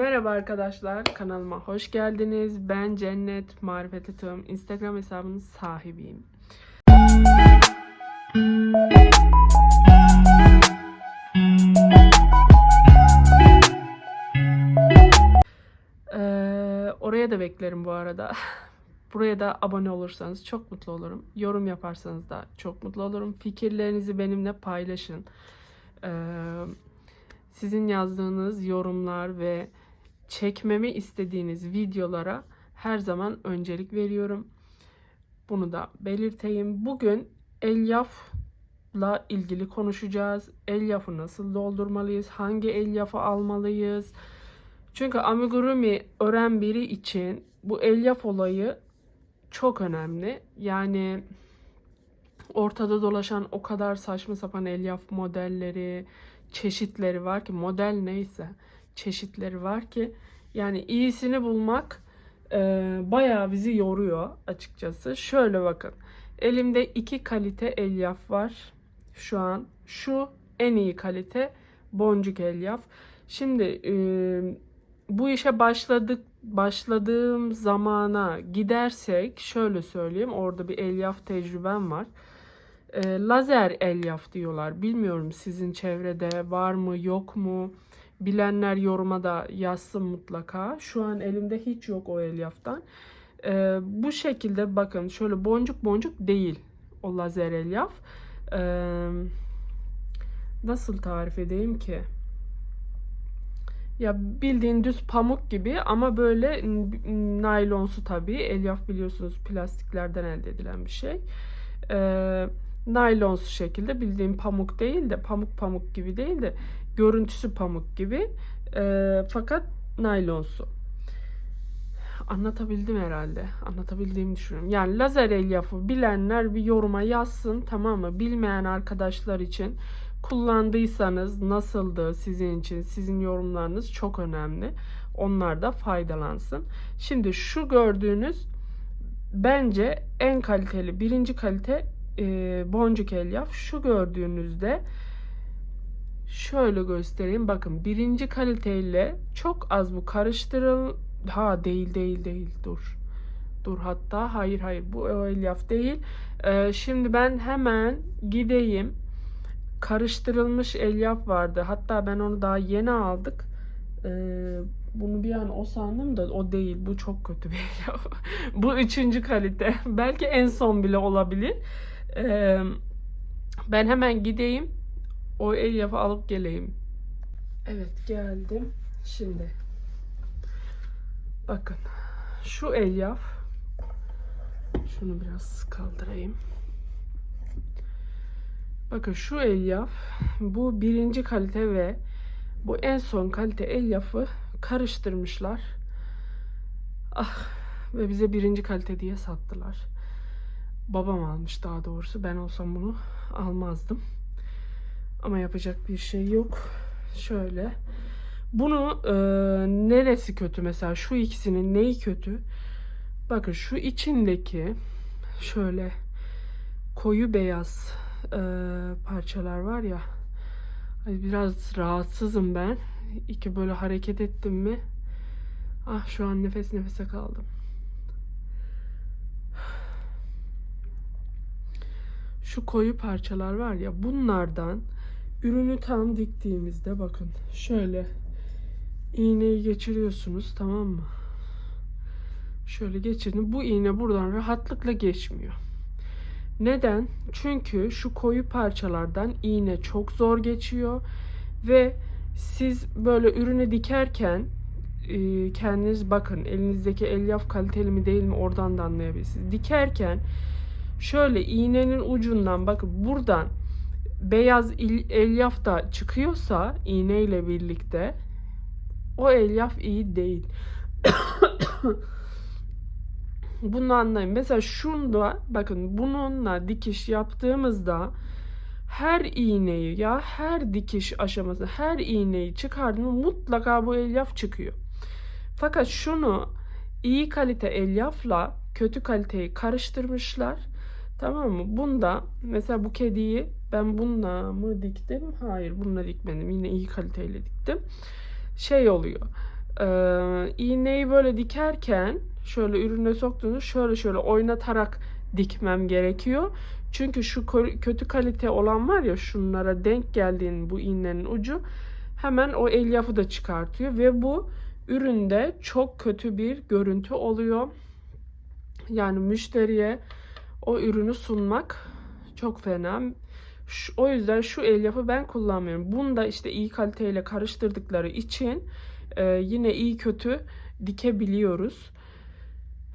Merhaba arkadaşlar, kanalıma hoş geldiniz. Ben Cennet Marifet Tığım Instagram hesabının sahibiyim. Ee, oraya da beklerim bu arada. Buraya da abone olursanız çok mutlu olurum. Yorum yaparsanız da çok mutlu olurum. Fikirlerinizi benimle paylaşın. Ee, sizin yazdığınız yorumlar ve çekmemi istediğiniz videolara her zaman öncelik veriyorum. Bunu da belirteyim. Bugün elyafla ilgili konuşacağız. Elyafı nasıl doldurmalıyız? Hangi elyafı almalıyız? Çünkü amigurumi öğren biri için bu elyaf olayı çok önemli. Yani ortada dolaşan o kadar saçma sapan elyaf modelleri, çeşitleri var ki model neyse çeşitleri var ki yani iyisini bulmak e, bayağı bizi yoruyor açıkçası. Şöyle bakın. Elimde iki kalite elyaf var şu an. Şu en iyi kalite boncuk elyaf. Şimdi e, bu işe başladık başladığım zamana gidersek şöyle söyleyeyim. Orada bir elyaf tecrübem var. E, lazer elyaf diyorlar. Bilmiyorum sizin çevrede var mı yok mu? Bilenler yoruma da yazsın mutlaka. Şu an elimde hiç yok o elyaftan. E, bu şekilde bakın şöyle boncuk boncuk değil o lazer elyaf. E, nasıl tarif edeyim ki? Ya bildiğin düz pamuk gibi ama böyle naylonsu tabii. Elyaf biliyorsunuz plastiklerden elde edilen bir şey. Ee, naylonsu şekilde bildiğin pamuk değil de pamuk pamuk gibi değil de görüntüsü pamuk gibi. Ee, fakat naylonsu. Anlatabildim herhalde. Anlatabildiğimi düşünüyorum. Yani lazer elyafı bilenler bir yoruma yazsın tamam mı? Bilmeyen arkadaşlar için kullandıysanız nasıldı sizin için? Sizin yorumlarınız çok önemli. Onlar da faydalansın. Şimdi şu gördüğünüz bence en kaliteli birinci kalite e, boncuk elyaf. Şu gördüğünüzde şöyle göstereyim. Bakın birinci kaliteyle çok az bu karıştırıl ha değil değil değil dur. Dur hatta hayır hayır bu elyaf değil. Ee, şimdi ben hemen gideyim karıştırılmış elyaf vardı. Hatta ben onu daha yeni aldık. Ee, bunu bir an o sandım da o değil. Bu çok kötü bir elyaf. bu üçüncü kalite. Belki en son bile olabilir. Ee, ben hemen gideyim. O elyafı alıp geleyim. Evet geldim. Şimdi. Bakın. Şu elyaf. Şunu biraz kaldırayım. Bakın şu elyaf bu birinci kalite ve bu en son kalite elyafı karıştırmışlar. Ah ve bize birinci kalite diye sattılar. Babam almış daha doğrusu. Ben olsam bunu almazdım. Ama yapacak bir şey yok. Şöyle. Bunu e, neresi kötü mesela? Şu ikisinin neyi kötü? Bakın şu içindeki şöyle koyu beyaz e, parçalar var ya. Biraz rahatsızım ben. İki böyle hareket ettim mi? Ah şu an nefes nefese kaldım. Şu koyu parçalar var ya bunlardan ürünü tam diktiğimizde bakın şöyle iğneyi geçiriyorsunuz tamam mı? Şöyle geçirin. Bu iğne buradan rahatlıkla geçmiyor. Neden? Çünkü şu koyu parçalardan iğne çok zor geçiyor ve siz böyle ürünü dikerken e, kendiniz bakın elinizdeki elyaf kaliteli mi değil mi oradan da anlayabilirsiniz. Dikerken şöyle iğnenin ucundan bakın buradan beyaz elyaf da çıkıyorsa iğneyle birlikte o elyaf iyi değil. Bunu anlayın. Mesela şunda bakın bununla dikiş yaptığımızda her iğneyi ya her dikiş aşaması her iğneyi çıkardığında mutlaka bu elyaf çıkıyor. Fakat şunu iyi kalite elyafla kötü kaliteyi karıştırmışlar. Tamam mı? Bunda mesela bu kediyi ben bununla mı diktim? Hayır bununla dikmedim. Yine iyi kaliteyle diktim. Şey oluyor. Ee, iğneyi böyle dikerken şöyle ürüne soktuğunuz şöyle şöyle oynatarak dikmem gerekiyor. Çünkü şu kötü kalite olan var ya şunlara denk geldiğin bu iğnenin ucu hemen o elyafı da çıkartıyor ve bu üründe çok kötü bir görüntü oluyor. Yani müşteriye o ürünü sunmak çok fena. Şu- o yüzden şu elyafı ben kullanmıyorum. Bunu da işte iyi kaliteyle karıştırdıkları için e, yine iyi kötü dikebiliyoruz.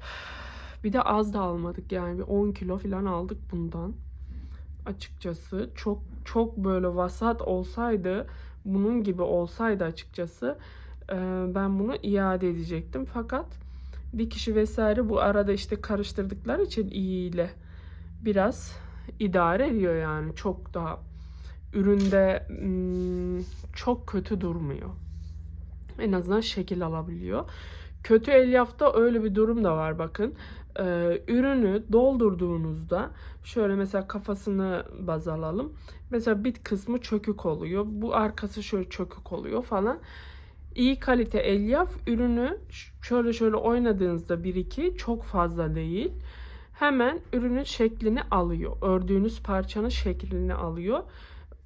Bir de az da almadık yani bir 10 kilo falan aldık bundan. Açıkçası çok çok böyle vasat olsaydı bunun gibi olsaydı açıkçası e, ben bunu iade edecektim. Fakat bir kişi vesaire bu arada işte karıştırdıkları için iyiyle biraz idare ediyor yani çok daha üründe hmm, çok kötü durmuyor. En azından şekil alabiliyor. Kötü elyafta öyle bir durum da var bakın. Ee, ürünü doldurduğunuzda şöyle mesela kafasını baz alalım. Mesela bir kısmı çökük oluyor. Bu arkası şöyle çökük oluyor falan. İyi kalite elyaf ürünü şöyle şöyle oynadığınızda bir iki çok fazla değil. Hemen ürünün şeklini alıyor. Ördüğünüz parçanın şeklini alıyor.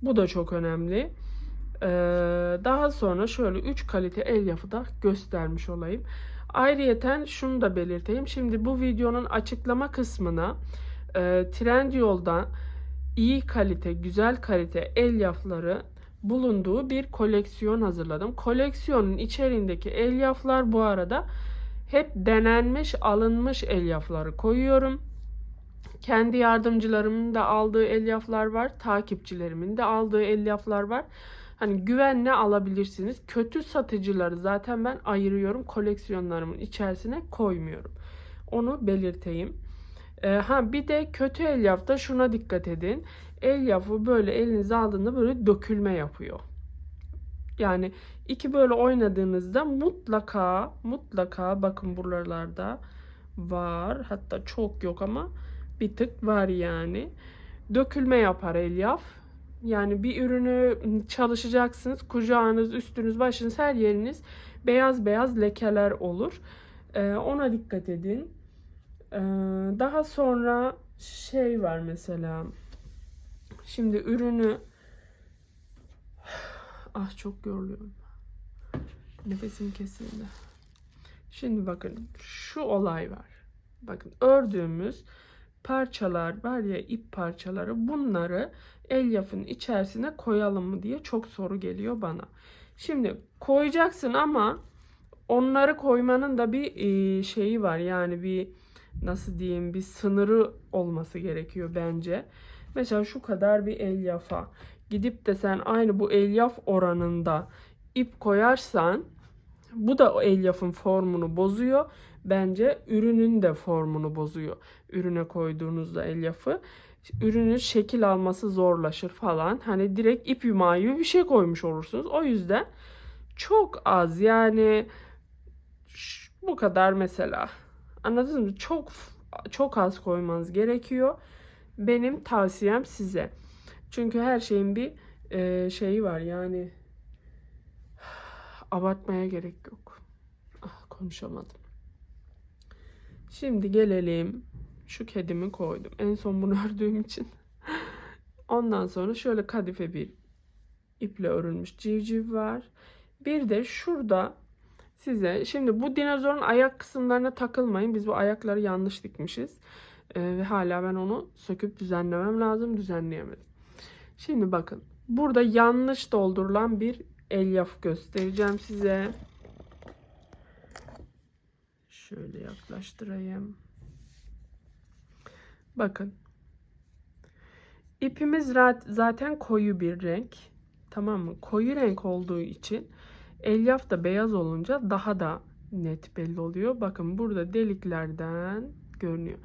Bu da çok önemli. Ee, daha sonra şöyle 3 kalite elyafı da göstermiş olayım. Ayrıyeten şunu da belirteyim. Şimdi bu videonun açıklama kısmına e, Trendyol'dan iyi kalite, güzel kalite elyafları bulunduğu bir koleksiyon hazırladım. Koleksiyonun içeriğindeki elyaflar bu arada hep denenmiş, alınmış elyafları koyuyorum. Kendi yardımcılarımın da aldığı elyaflar var. Takipçilerimin de aldığı elyaflar var. Hani güvenle alabilirsiniz. Kötü satıcıları zaten ben ayırıyorum. Koleksiyonlarımın içerisine koymuyorum. Onu belirteyim. Ee, ha bir de kötü elyafta şuna dikkat edin. Elyafı böyle elinize aldığında böyle dökülme yapıyor. Yani iki böyle oynadığınızda mutlaka mutlaka bakın buralarda var. Hatta çok yok ama bir tık var yani. Dökülme yapar elyaf. Yani bir ürünü çalışacaksınız. Kucağınız, üstünüz, başınız her yeriniz beyaz beyaz lekeler olur. Ee, ona dikkat edin. Ee, daha sonra şey var mesela. Şimdi ürünü ah çok yoruluyorum. Nefesim kesildi. Şimdi bakın şu olay var. Bakın ördüğümüz parçalar var ya ip parçaları bunları elyafın içerisine koyalım mı diye çok soru geliyor bana. Şimdi koyacaksın ama onları koymanın da bir e, şeyi var. Yani bir nasıl diyeyim bir sınırı olması gerekiyor bence. Mesela şu kadar bir elyafa gidip de sen aynı bu elyaf oranında ip koyarsan bu da o elyafın formunu bozuyor. Bence ürünün de formunu bozuyor. Ürüne koyduğunuzda elyafı ürünün şekil alması zorlaşır falan. Hani direkt ip yumağı gibi bir şey koymuş olursunuz. O yüzden çok az yani bu kadar mesela. Anladınız mı? Çok çok az koymanız gerekiyor. Benim tavsiyem size. Çünkü her şeyin bir e, şeyi var yani abartmaya gerek yok. Ah, konuşamadım. Şimdi gelelim. Şu kedimi koydum. En son bunu ördüğüm için. Ondan sonra şöyle kadife bir iple örülmüş civciv var. Bir de şurada size şimdi bu dinozorun ayak kısımlarına takılmayın. Biz bu ayakları yanlış dikmişiz. Ee, ve hala ben onu söküp düzenlemem lazım. Düzenleyemedim. Şimdi bakın. Burada yanlış doldurulan bir elyaf göstereceğim size. Şöyle yaklaştırayım. Bakın. İpimiz zaten koyu bir renk. Tamam mı? Koyu renk olduğu için elyaf da beyaz olunca daha da net belli oluyor. Bakın burada deliklerden görünüyor.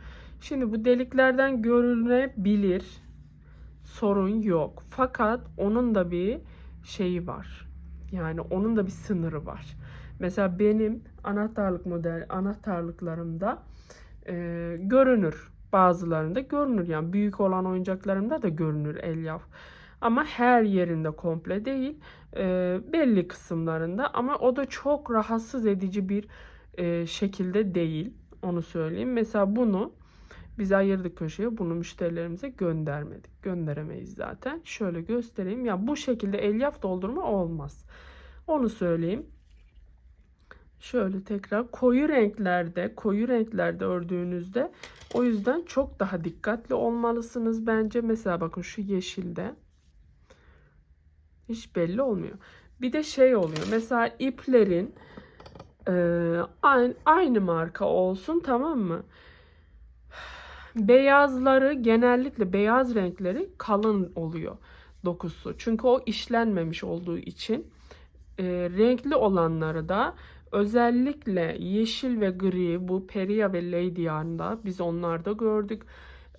Şimdi bu deliklerden görünebilir. Sorun yok. Fakat onun da bir şeyi var. Yani onun da bir sınırı var. Mesela benim anahtarlık model anahtarlıklarımda e, görünür. Bazılarında görünür. Yani büyük olan oyuncaklarımda da görünür elyaf. Ama her yerinde komple değil. E, belli kısımlarında ama o da çok rahatsız edici bir e, şekilde değil. Onu söyleyeyim. Mesela bunu biz ayırdık köşeye. Bunu müşterilerimize göndermedik. Gönderemeyiz zaten. Şöyle göstereyim. Ya bu şekilde elyaf doldurma olmaz. Onu söyleyeyim. Şöyle tekrar koyu renklerde, koyu renklerde ördüğünüzde o yüzden çok daha dikkatli olmalısınız bence. Mesela bakın şu yeşilde hiç belli olmuyor. Bir de şey oluyor. Mesela iplerin e, aynı, aynı marka olsun tamam mı? Beyazları genellikle beyaz renkleri kalın oluyor dokusu. Çünkü o işlenmemiş olduğu için e, renkli olanları da özellikle yeşil ve gri bu Peria ve Lady Yarn'da biz onlarda gördük.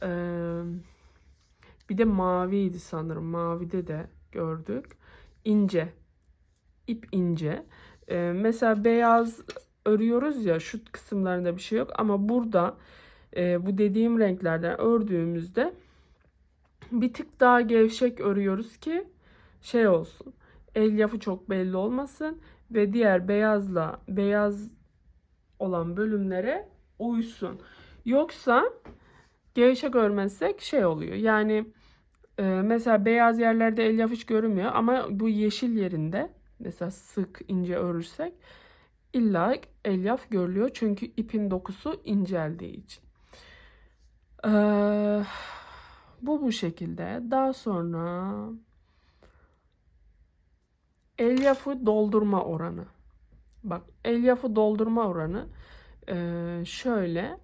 E, bir de maviydi sanırım. Mavide de gördük. İnce. ip ince. E, mesela beyaz örüyoruz ya şu kısımlarında bir şey yok ama burada e, bu dediğim renklerden ördüğümüzde bir tık daha gevşek örüyoruz ki şey olsun. Elyafı çok belli olmasın ve diğer beyazla beyaz olan bölümlere uysun. Yoksa gevşek örmezsek şey oluyor. Yani e, mesela beyaz yerlerde elyaf hiç görünmüyor ama bu yeşil yerinde mesela sık ince örürsek illa elyaf görülüyor. Çünkü ipin dokusu inceldiği için. Ee, bu bu şekilde. Daha sonra elyafı doldurma oranı. Bak elyafı doldurma oranı ee, şöyle.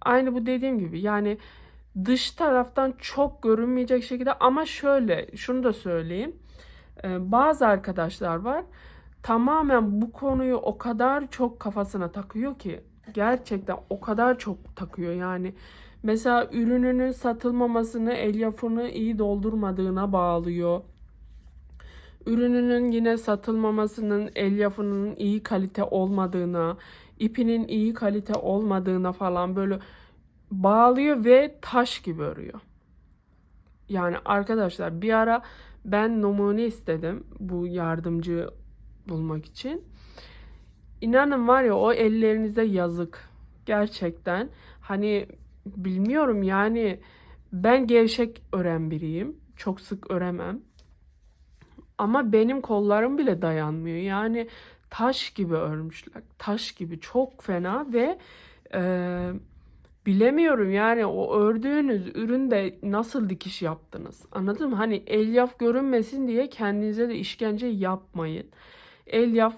Aynı bu dediğim gibi yani dış taraftan çok görünmeyecek şekilde ama şöyle şunu da söyleyeyim. Ee, bazı arkadaşlar var tamamen bu konuyu o kadar çok kafasına takıyor ki gerçekten o kadar çok takıyor yani Mesela ürününün satılmamasını elyafını iyi doldurmadığına bağlıyor. Ürününün yine satılmamasının elyafının iyi kalite olmadığına, ipinin iyi kalite olmadığına falan böyle bağlıyor ve taş gibi örüyor. Yani arkadaşlar bir ara ben numune istedim bu yardımcı bulmak için. İnanın var ya o ellerinize yazık. Gerçekten. Hani bilmiyorum yani ben gevşek ören biriyim. Çok sık öremem. Ama benim kollarım bile dayanmıyor. Yani taş gibi örmüşler. Taş gibi çok fena ve e, bilemiyorum yani o ördüğünüz üründe nasıl dikiş yaptınız? Anladın mı? Hani elyaf görünmesin diye kendinize de işkence yapmayın. Elyaf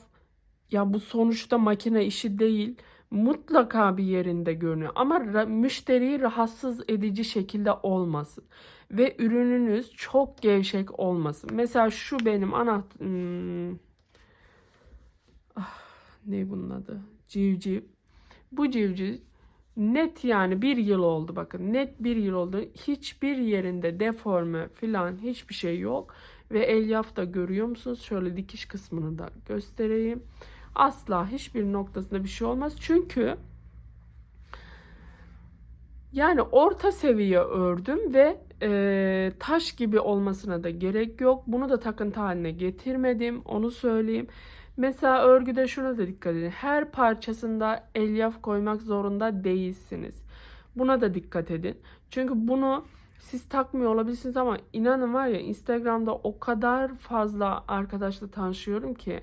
ya bu sonuçta makine işi değil mutlaka bir yerinde görünüyor. Ama ra- müşteriyi rahatsız edici şekilde olmasın. Ve ürününüz çok gevşek olmasın. Mesela şu benim ana hmm, ah, ne bunun adı? Civciv. Bu civciv net yani bir yıl oldu bakın. Net bir yıl oldu. Hiçbir yerinde deforme filan hiçbir şey yok. Ve elyaf da görüyor musunuz? Şöyle dikiş kısmını da göstereyim asla hiçbir noktasında bir şey olmaz. Çünkü yani orta seviye ördüm ve e, taş gibi olmasına da gerek yok. Bunu da takıntı haline getirmedim. Onu söyleyeyim. Mesela örgüde şuna da dikkat edin. Her parçasında elyaf koymak zorunda değilsiniz. Buna da dikkat edin. Çünkü bunu siz takmıyor olabilirsiniz ama inanın var ya Instagram'da o kadar fazla arkadaşla tanışıyorum ki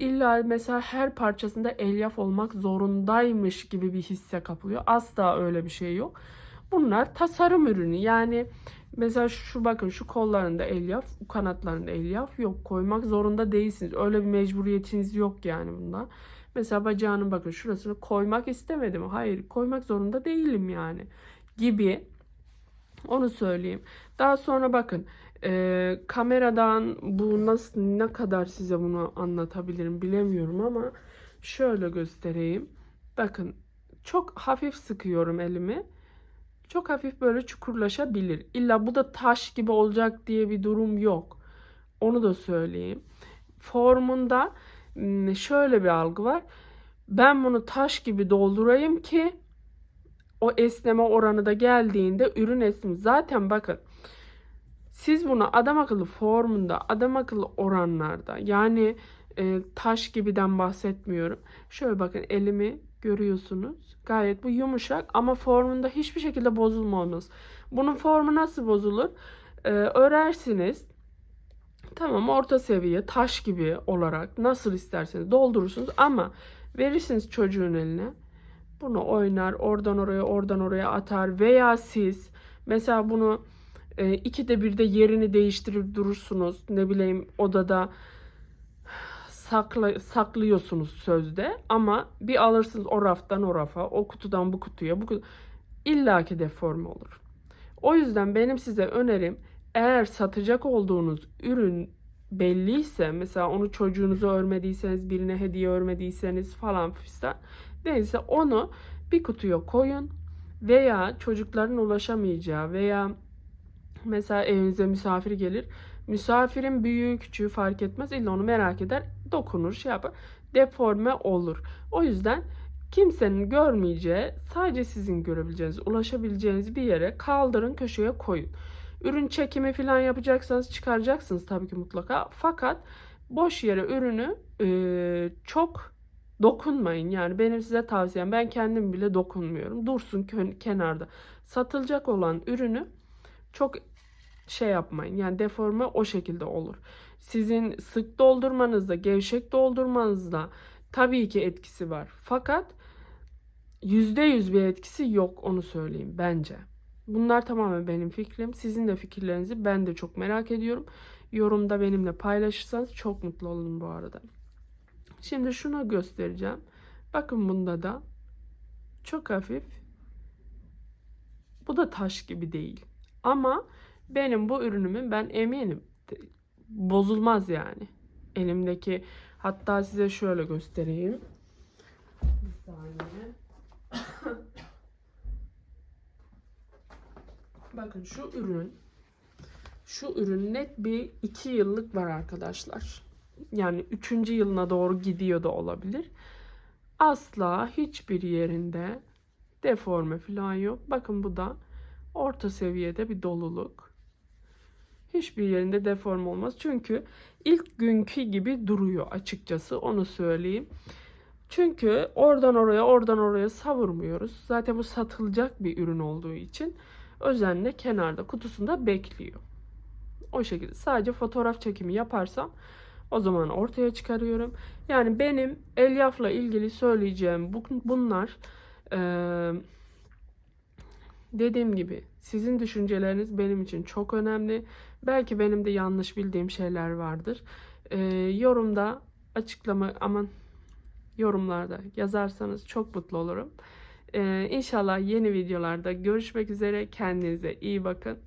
illa mesela her parçasında elyaf olmak zorundaymış gibi bir hisse kapılıyor. Asla öyle bir şey yok. Bunlar tasarım ürünü. Yani mesela şu bakın şu kollarında elyaf, kanatlarında elyaf yok. Koymak zorunda değilsiniz. Öyle bir mecburiyetiniz yok yani bunda. Mesela bacağının bakın şurasını koymak istemedim. Hayır koymak zorunda değilim yani. Gibi. Onu söyleyeyim. Daha sonra bakın e, kameradan bu nasıl ne kadar size bunu anlatabilirim bilemiyorum ama şöyle göstereyim. Bakın çok hafif sıkıyorum elimi. Çok hafif böyle çukurlaşabilir. İlla bu da taş gibi olacak diye bir durum yok. Onu da söyleyeyim. Formunda şöyle bir algı var. Ben bunu taş gibi doldurayım ki o esneme oranı da geldiğinde ürün esnim. Zaten bakın Siz bunu adam akıllı formunda, adam akıllı oranlarda yani e, taş gibiden bahsetmiyorum. Şöyle bakın elimi görüyorsunuz. Gayet bu yumuşak ama formunda hiçbir şekilde bozulmaz. Bunun formu nasıl bozulur? Ee, örersiniz. Tamam orta seviye taş gibi olarak nasıl isterseniz doldurursunuz ama verirsiniz çocuğun eline. Bunu oynar oradan oraya oradan oraya atar veya siz mesela bunu e, ikide bir de yerini değiştirip durursunuz. Ne bileyim odada sakla, saklıyorsunuz sözde ama bir alırsınız o raftan o rafa, o kutudan bu kutuya, bu kutu illaki deforme olur. O yüzden benim size önerim eğer satacak olduğunuz ürün belliyse mesela onu çocuğunuza örmediyseniz birine hediye örmediyseniz falan fistan neyse onu bir kutuya koyun veya çocukların ulaşamayacağı veya mesela evinize misafir gelir misafirin büyüğü küçüğü fark etmez illa onu merak eder dokunur şey yapar deforme olur o yüzden kimsenin görmeyeceği sadece sizin görebileceğiniz ulaşabileceğiniz bir yere kaldırın köşeye koyun Ürün çekimi falan yapacaksanız çıkaracaksınız tabii ki mutlaka. Fakat boş yere ürünü e, çok dokunmayın. Yani benim size tavsiyem ben kendim bile dokunmuyorum. Dursun kenarda. Satılacak olan ürünü çok şey yapmayın. Yani deforme o şekilde olur. Sizin sık doldurmanızda, gevşek doldurmanızda tabii ki etkisi var. Fakat %100 bir etkisi yok onu söyleyeyim bence. Bunlar tamamen benim fikrim. Sizin de fikirlerinizi ben de çok merak ediyorum. Yorumda benimle paylaşırsanız çok mutlu olurum bu arada. Şimdi şunu göstereceğim. Bakın bunda da çok hafif. Bu da taş gibi değil. Ama benim bu ürünümün ben eminim bozulmaz yani. Elimdeki hatta size şöyle göstereyim. Bir saniye. Bakın şu ürün şu ürün net bir iki yıllık var arkadaşlar. Yani üçüncü yılına doğru gidiyor da olabilir. Asla hiçbir yerinde deforme falan yok. Bakın bu da orta seviyede bir doluluk. Hiçbir yerinde deforme olmaz. Çünkü ilk günkü gibi duruyor açıkçası onu söyleyeyim. Çünkü oradan oraya oradan oraya savurmuyoruz. Zaten bu satılacak bir ürün olduğu için özenle kenarda kutusunda bekliyor. O şekilde sadece fotoğraf çekimi yaparsam o zaman ortaya çıkarıyorum. Yani benim elyafla ilgili söyleyeceğim bu, bunlar ee, dediğim gibi sizin düşünceleriniz benim için çok önemli. Belki benim de yanlış bildiğim şeyler vardır. Ee, yorumda açıklama aman yorumlarda yazarsanız çok mutlu olurum. Ee, inşallah yeni videolarda görüşmek üzere. Kendinize iyi bakın.